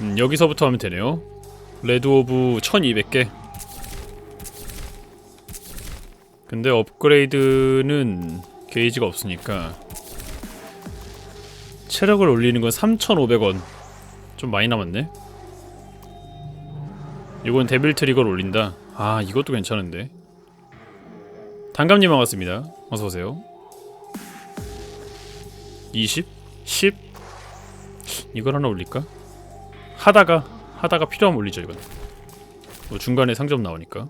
음, 여기서부터 하면 되네요. 레드 오브 1200개. 근데 업그레이드는 게이지가 없으니까 체력을 올리는 건 3,500원. 좀 많이 남았네. 이건 데빌 트리거를 올린다. 아, 이것도 괜찮은데. 단감님 반갑습니다. 어서 오세요. 20? 10? 이걸 하나 올릴까? 하다가 하다가 필요하면 올리죠 이건. 뭐 중간에 상점 나오니까.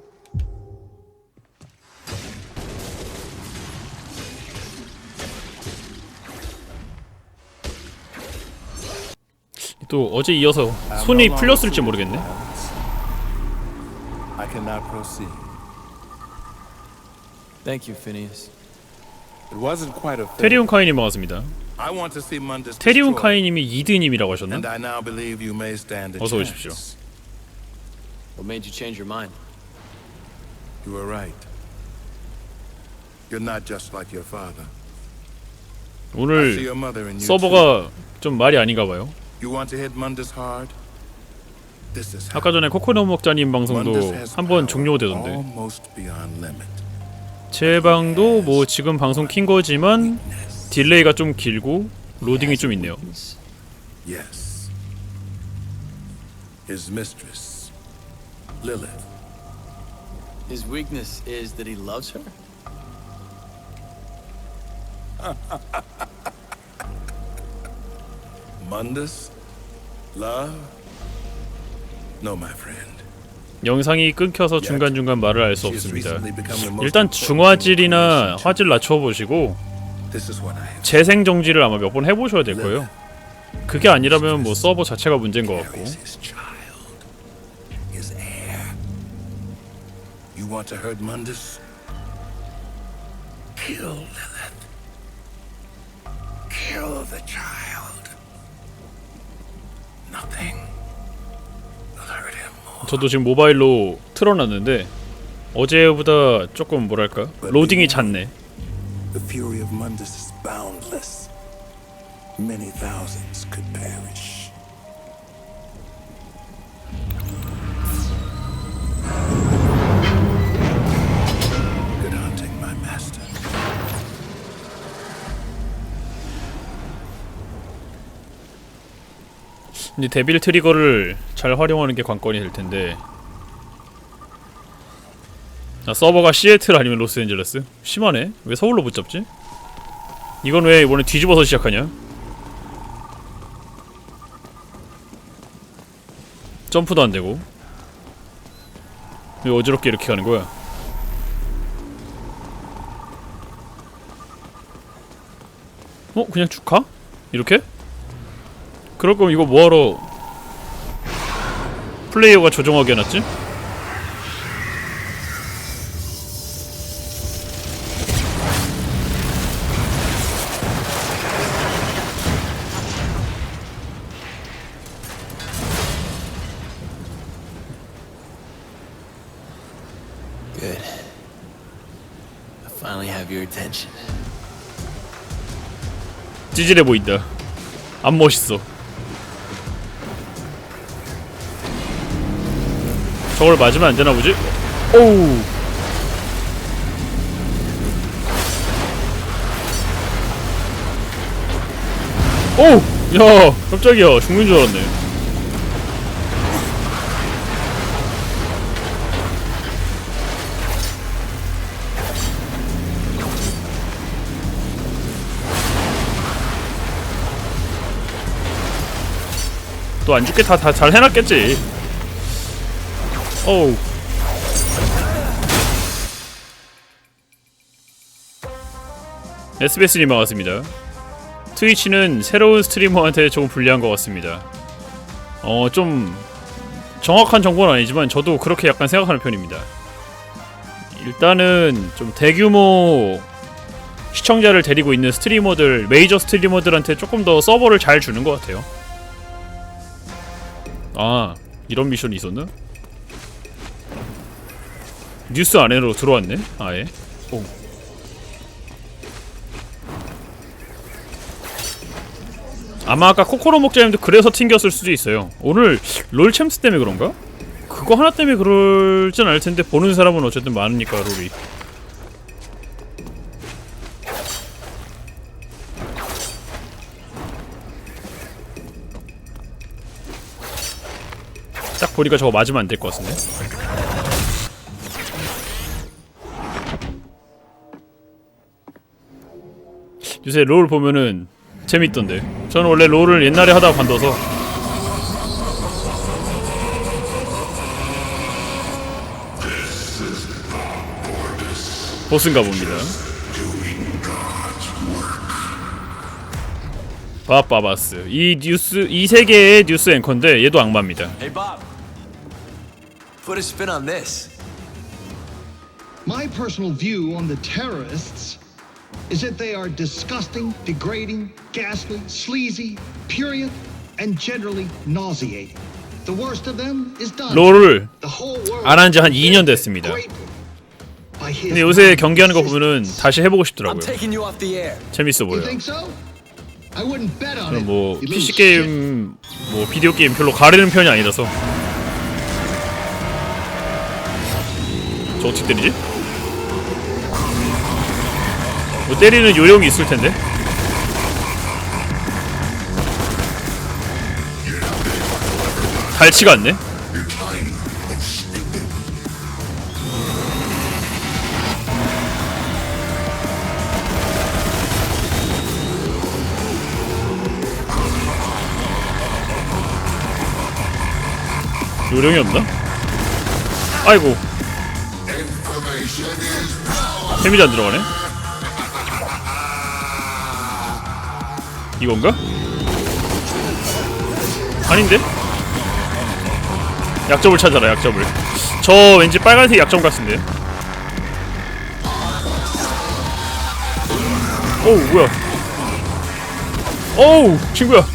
또 어제 이어서 손이 풀렸을지 모르겠네. I cannot proceed. Thank you, Phineas. It wasn't quite a fair. 테리온 카이님 반갑습니다. I want to see Mundus 테리온 카이님이 이드님이라고 하셨나? and I now believe you may stand a 어서 chance. 오십시오. What made you change your mind? You were right. You're not just like your father. I see 오늘 your mother in you. too. 서버가 좀 말이 아닌가 봐요. You want to hit Mundus hard? This is 아까 전에 코코넛 먹자님 방송도 한 번 종료되던데. Almost beyond limit. 제 방도 뭐 지금 방송 킨 거지만 딜레이가 좀 길고 로딩이 좀 있네요. Yes. His mistress, Lilith. His weakness is that he loves her? Mundus? Love? No, my friend. 영상이 끊겨서 중간중간 말을 알 수 없습니다. 일단 중화질이나 화질 낮춰보시고 재생 정지를 아마 몇 번 해보셔야 될 거예요. 그게 아니라면 뭐 서버 자체가 문제인 것 같고. 저도 지금 모바일로 틀어놨는데 어제보다 조금 뭐랄까 로딩이 잦네. The fury of Mundus is boundless. Many thousands could perish. Good hunting, my master. 이제 데빌 트리거를 잘 활용하는 게 관건이 될 텐데. 아, 서버가 시애틀 아니면 로스앤젤레스? 심하네. 왜 서울로 붙잡지? 이건 왜 이번에 뒤집어서 시작하냐? 점프도 안 되고. 왜 어지럽게 이렇게 가는 거야? 어? 그냥 쭉 가? 이렇게? 그럴 거면 이거 뭐하러 플레이어가 조정하게 해놨지? Good. I finally have your attention. 찌질해 보인다 안 멋있어 저걸 맞으면 안 되나 보지? 오우 오우 야 깜짝이야 죽는 줄 알았네 또 안 죽게 다 다 잘 해놨겠지. 어우. SBS님 반갑습니다. 트위치는 새로운 스트리머한테 조금 불리한 것 같습니다. 어 좀 정확한 정보는 아니지만 저도 그렇게 약간 생각하는 편입니다. 일단은 좀 대규모 시청자를 데리고 있는 스트리머들 메이저 스트리머들한테 조금 더 서버를 잘 주는 것 같아요 아 이런 미션이 있었나? 뉴스 안으로 들어왔네 아예 오. 아마 아까 코코로 목자님도 그래서 튕겼을 수도 있어요. 오늘 롤 챔스 때문에 그런가? 그거 하나 때문에 그럴진 않을 텐데 보는 사람은 어쨌든 많으니까 롤이. 보니까 저거 맞으면 안 될 것 같은데. 요새 롤 보면은 재밌던데. 저는 원래 롤을 옛날에 하다가 관둬서 보스인가 봅니다. 바바바스 이 뉴스 이 세계의 뉴스 앵커인데 얘도 악마입니다. Hey. Put a spin on this. My personal view on the terrorists is that they are disgusting, degrading, ghastly, sleazy, purient, and generally nauseating. The worst of them is done. 롤을 The whole world 안한지한 2년 됐습니다. 근데 요새 경기하는 거 보면은 다시 해보고 싶더라고요. 재밌어 보여. 저는. 뭐 PC. 게임, 뭐 비디오 게임 별로 가리는 편이 아니라서. 저 어떻게 때리지? 뭐 때리는 요령이 있을 텐데. 달치가 않네. 요령이 없나? 아이고 데미지 안 들어가네. 이건가? 아닌데? 약점을 찾아라 약점을. 저 왠지 빨간색 약점 같은데. 어우 뭐야. 어우 친구야.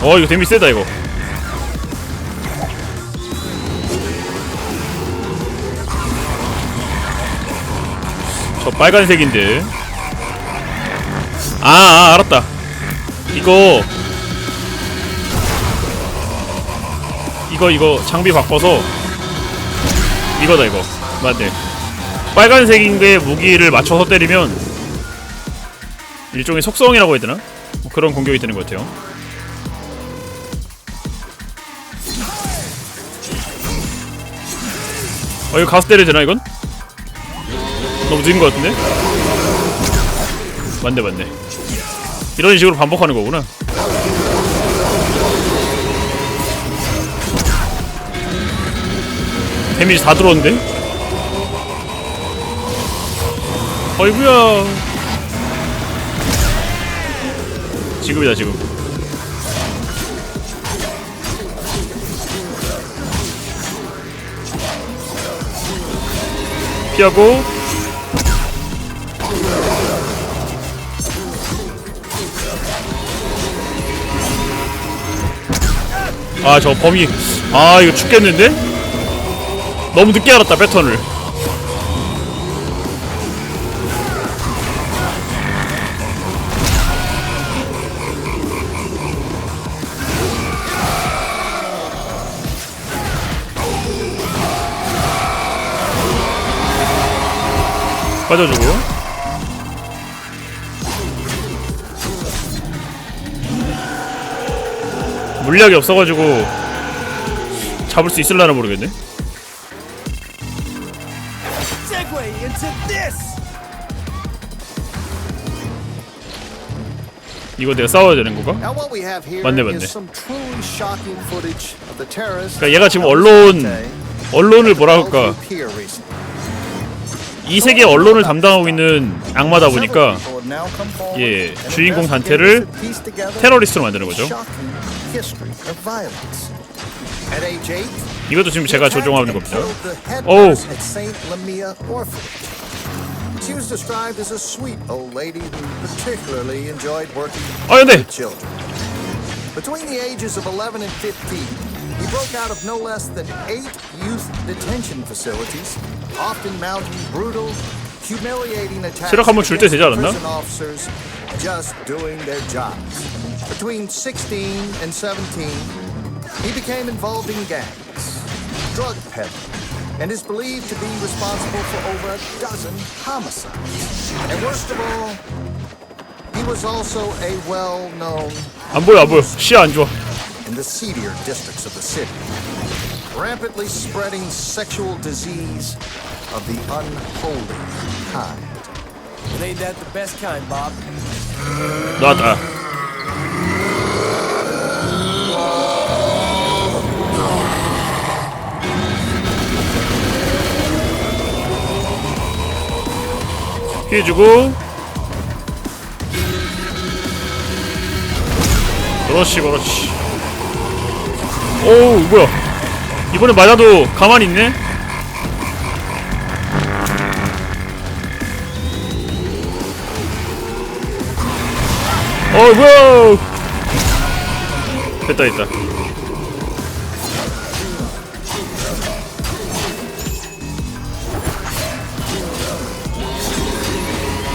어 이거 데미지 세다 이거 빨간색인데. 아, 아 알았다. 이거. 이거 이거 장비 바꿔서 이거다 이거. 맞네. 빨간색인데 무기를 맞춰서 때리면 일종의 속성이라고 해야 되나? 뭐 그런 공격이 되는 것 같아요. 어 이거 가서 때려야 되나 이건? 너무 늦은 것 같은데? 맞네 맞네 이런 식으로 반복하는 거구나 데미지 다 들어왔는데? 어이구야 지금이다 지금 피하고 아 저 범위. 아 이거 죽겠는데? 너무 늦게 알았다 패턴을. 빠져주고 물약이 없어가지고 잡을 수 있을라나 모르겠네. 이거 내가 싸워야 되는 건가? 맞네, 맞네. 그러니까 얘가 지금 언론 언론을 뭐라 할까. 이 세계 언론을 담당하고 있는 악마다 보니까 예, 주인공 단테를 테러리스트로 만드는 거죠. shocking history of violence. At age eight, 이것도 지금 제가 조종하는 Dante 겁니다. killed the head Oh. nurse at Saint Lamia Orphanage. She was described as a sweet old lady who particularly enjoyed working 아 근데 with children. Between the ages of 11 and 15, he broke out of no less than eight youth detention facilities, often mounting brutal, humiliating attacks 체력 한번 줄때 되지 against 않았나? prison officers just doing their jobs. Between 16 and 17, he became involved in gangs, drug peddling, and is believed to be responsible for over a dozen homicides. And worst of all, he was also a well-known 안 보여 안 보여 시야 안 좋아 in the seedier districts of the city, rampantly spreading sexual disease of the unholy kind. And ain't that the best kind, Bob? 나왔 피해주고. 그렇지 그렇지. 오우 뭐야? 이번에 맞아도 가만히 있네? 어 뭐야? 됐다 됐다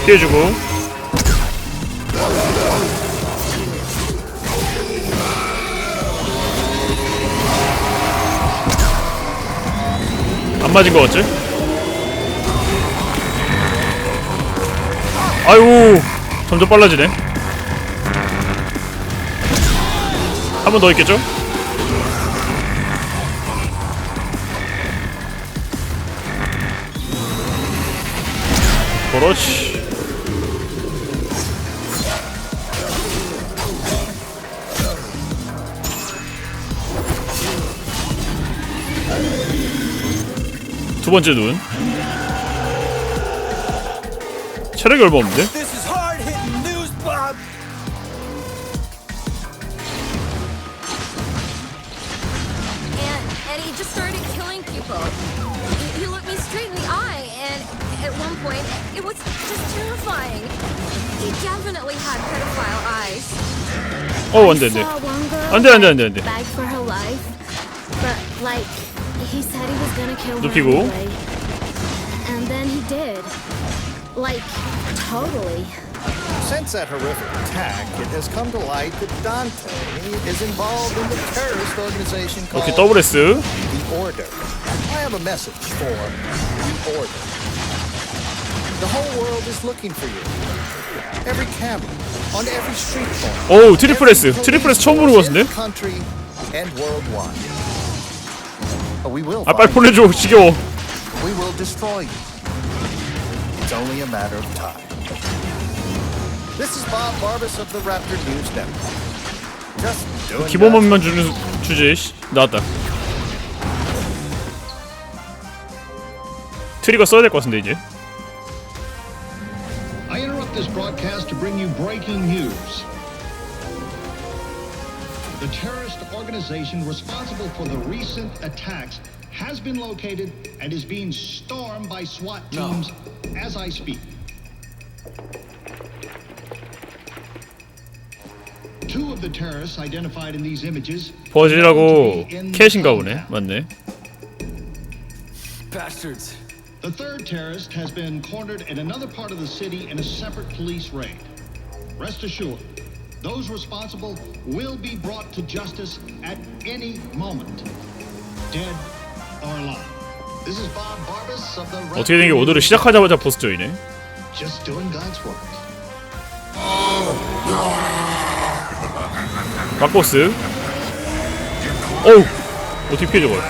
피해주고 안 맞은 거 같지? 아유 점점 빨라지네 한 번 더 있겠죠? 그렇지 번째 눈. 체력이 얼마 없는데? 어 안돼 안돼 안돼 안돼 안돼 안돼 눕히고 totally. Since that horrific attack, it has come to light that Dante is involved in the terrorist organization called 오케이 더블 S The Order. I have a message for The Order. The whole world is looking for you. Every camera, on every street corner. 오우 트리플 S 트리플 S 처음 보는 거 같은데? Country and worldwide. But we will 아 빨리 find 보내줘 지겨워 you. We will destroy you. It's only a matter of time. This is Bob Barbas of the Raptor News Network. Just doing God's 기본만만 주는 주제 씨, 나왔다 트리거 써야 될 것 같은데 이제 I interrupt this broadcast to bring you breaking news. The terrorist organization responsible for the recent attacks has been located and is being stormed by SWAT No. teams as I speak. Two of the terrorists identified in these images 버즈라고 캣인가 보네 맞네 Bastards. The third terrorist has been cornered in another part of the city in a separate police raid. Rest assured, those responsible will be brought to justice at any moment, dead 어떻게 된 게 오더를 시작하자마자 보스 조이네. 막보스 어우 어떻게 피해 저걸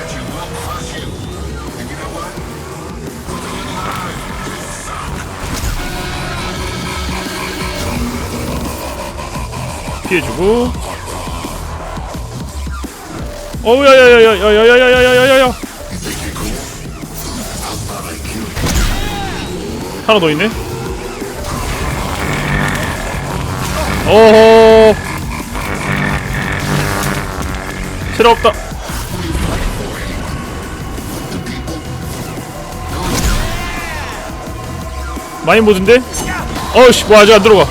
피해주고 어우 야야야야야야야야야야야 하나 더 있네 어허 필요 없다. 많이 모든데? 어이씨, 뭐 아직 안 들어가.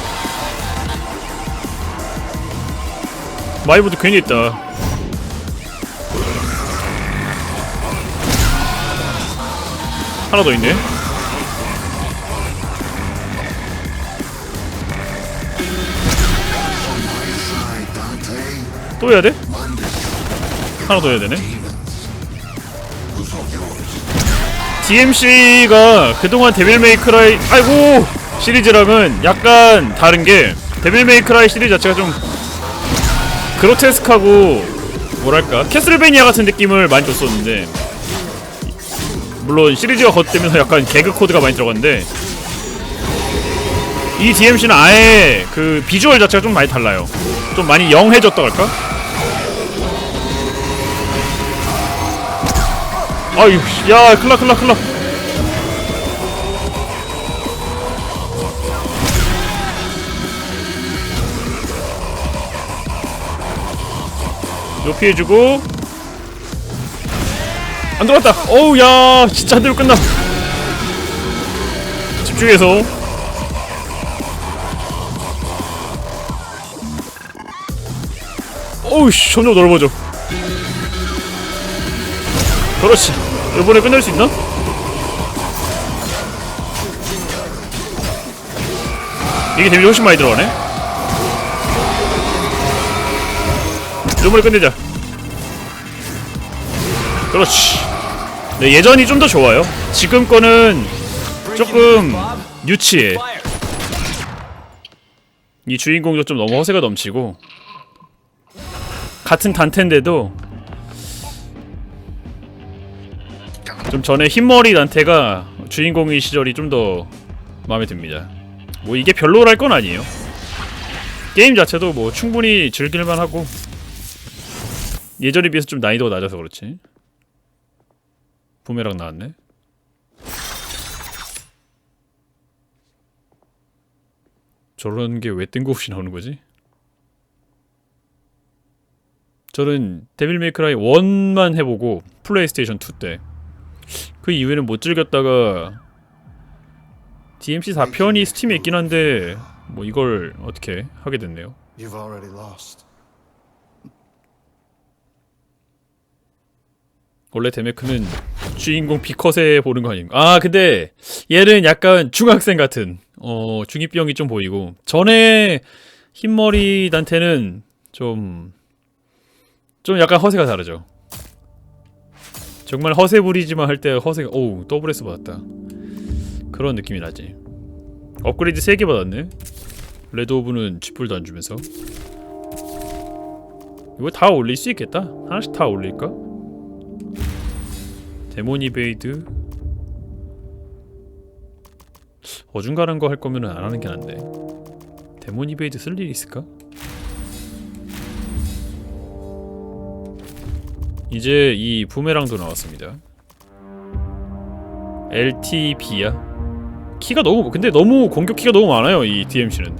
마이보드 괜히 있다. 하나 더 있네. 또 해야 돼? 하나 더 해야 되네. DMC가 그동안 데빌 메이크라이 아이고 시리즈랑은 약간 다른 게 데빌 메이크라이 시리즈 자체가 좀 그로테스크하고 뭐랄까 캐슬베니아 같은 느낌을 많이 줬었는데 물론 시리즈가 겉되면서 약간 개그 코드가 많이 들어갔는데 이 DMC는 아예 그 비주얼 자체가 좀 많이 달라요. 좀 많이 영해졌다 할까? 아유, 야, 클라, 클라, 클라. 요 피해주고 안 들어갔다. 어우, 야, 진짜 안 되면 끝나. 집중해서. 어우씨 점점 넓어져. 그렇지. 이번에 끝낼 수 있나? 이게 데미지 훨씬 많이 들어가네. 이번에 끝내자. 그렇지. 네, 예전이 좀 더 좋아요. 지금 거는 조금 유치해. 이 주인공도 좀 너무 허세가 넘치고 같은 단테인데도 좀 전에 흰머리 단테가 주인공인 시절이 좀 더 마음에 듭니다. 뭐 이게 별로랄 건 아니에요. 게임 자체도 뭐 충분히 즐길만 하고 예전에 비해서 좀 난이도가 낮아서 그렇지. 부메랑 나왔네. 저런 게 왜 뜬금없이 나오는 거지? 저는 데빌 메이크라이 1만 해보고 플레이스테이션 2 때 그 이후에는 못 즐겼다가 DMC 4편이 스팀에 있긴 한데 뭐 이걸 어떻게 하게 됐네요. 원래 데메크는 주인공 비컷에 보는 거 아닌가? 아 근데 얘는 약간 중학생 같은 어 중이병이 좀 보이고 전에 흰머리 단테는 좀 좀 약간 허세가 다르죠. 정말 허세 부리지만 할 때 허세가 오우 더블 S 받았다. 그런 느낌이 나지. 업그레이드 3개 받았네. 레드 오브는 쥐뿔도 안 주면서. 이거 다 올릴 수 있겠다. 하나씩 다 올릴까? 데몬 이베이드 어중간한 거 할 거면은 안 하는 게 난데. 데몬 이베이드 쓸 일이 있을까? 이제 이 부메랑도 나왔습니다. LTB야. 키가 너무 근데 너무 공격 키가 너무 많아요 이 DMC는.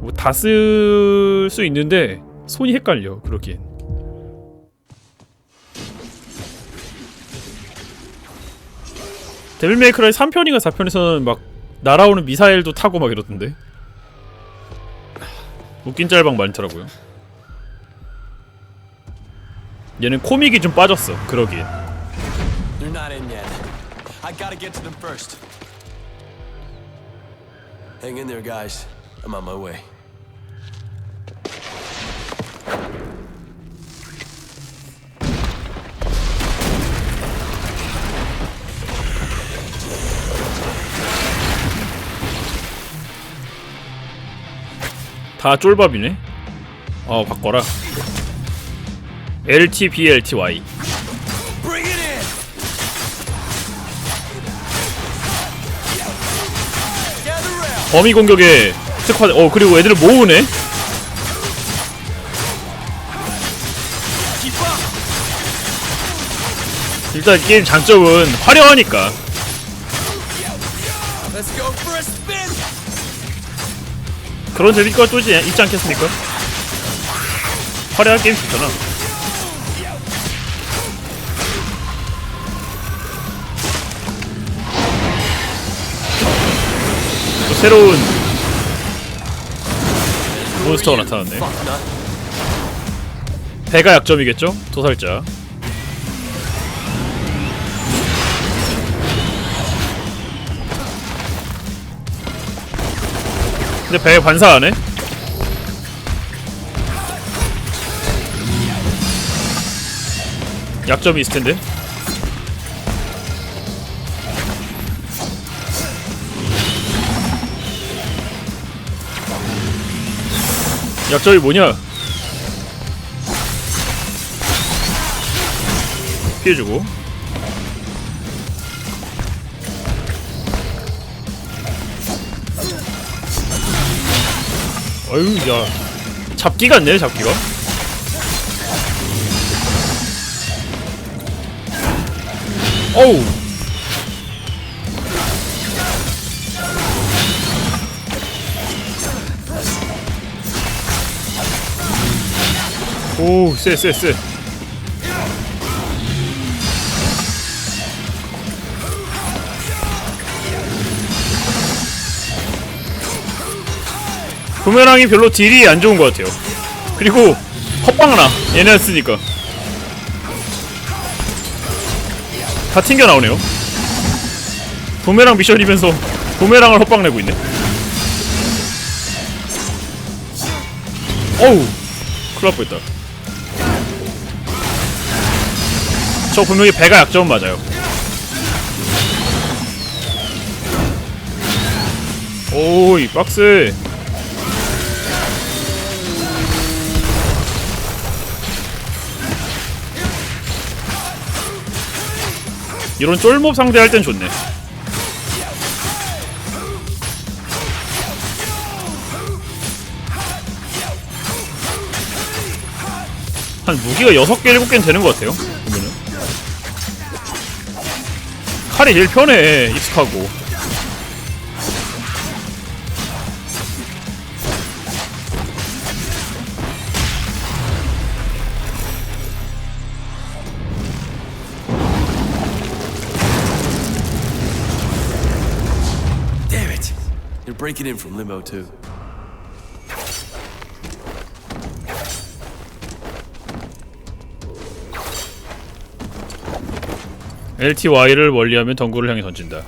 뭐 다 쓸 수 있는데 손이 헷갈려 그러기엔. 데빌 메이크라이 3편인가 4편에서는 막 날아오는 미사일도 타고 막 이러던데. 웃긴 짤방 많더라고요. 얘는 코믹이 좀 빠졌어. 그러기엔. They're not in yet. I gotta get to them first. Hang in there, guys. I'm on my way. 다 쫄밥이네. 어 바꿔라. LTBLTY. 범위 공격에 특화. 어 그리고 애들을 모으네. 일단 이 게임 장점은 화려하니까. 그런 재미가 또 있지 않겠습니까? 화려한 게임 좋잖아. 새로운 몬스터가 나타났네 배가 약점이겠죠? 도살자 근데 배에 반사하네? 약점이 있을 텐데 약점이 뭐냐? 피해주고. 어휴, 야. 잡기 같네, 잡기가. 어우. 오, 쎄, 쎄, 쎄. 부메랑이 별로 딜이 안 좋은 것 같아요. 그리고 헛방나 얘네 쓰니까 다 튕겨 나오네요. 부메랑 미션이면서 부메랑을 헛방 내고 있네. 어우, 큰일 날 뻔했다. 저 분명히 배가 약점은 맞아요. 오이 박스. 이런 쫄몹 상대할 땐 좋네. 한 무기가 6개, 7개는 되는 것 같아요. 칼이 제일 편해, 익숙하고. Damn it! You're breaking in from limo too. LTY를 멀리하면 덩굴을 향해 던진다.